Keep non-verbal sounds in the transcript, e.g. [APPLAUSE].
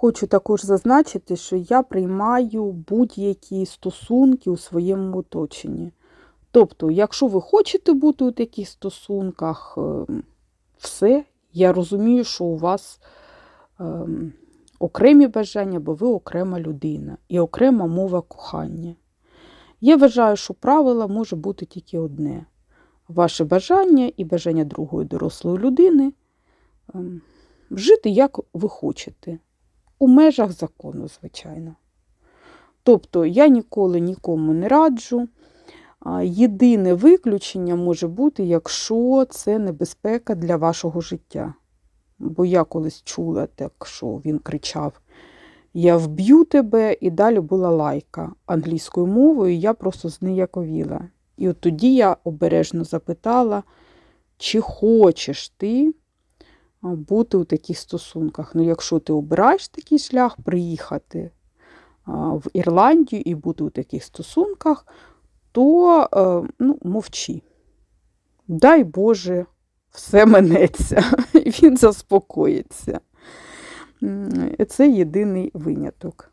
Хочу також зазначити, що я приймаю будь-які стосунки у своєму оточенні. Тобто, якщо ви хочете бути у таких стосунках, ем, все, я розумію, що у вас ем, окремі бажання, бо ви окрема людина і окрема мова кохання. Я вважаю, що правило може бути тільки одне: ваше бажання і бажання другої дорослої людини ем, жити як ви хочете, у межах закону, звичайно. Тобто я ніколи нікому не раджу. Єдине виключення може бути, якщо це небезпека для вашого життя. Бо я колись чула так, що він кричав: Я вб'ю тебе, і далі була лайка англійською мовою, я просто зніяковіла. І от тоді я обережно запитала, чи хочеш ти бути у таких стосунках. Ну, якщо ти обираєш такий шлях, приїхати в Ірландію і бути у таких стосунках, то е, ну, мовчи. Дай Боже, все [LAUGHS] минеться, він заспокоїться. Це єдиний виняток.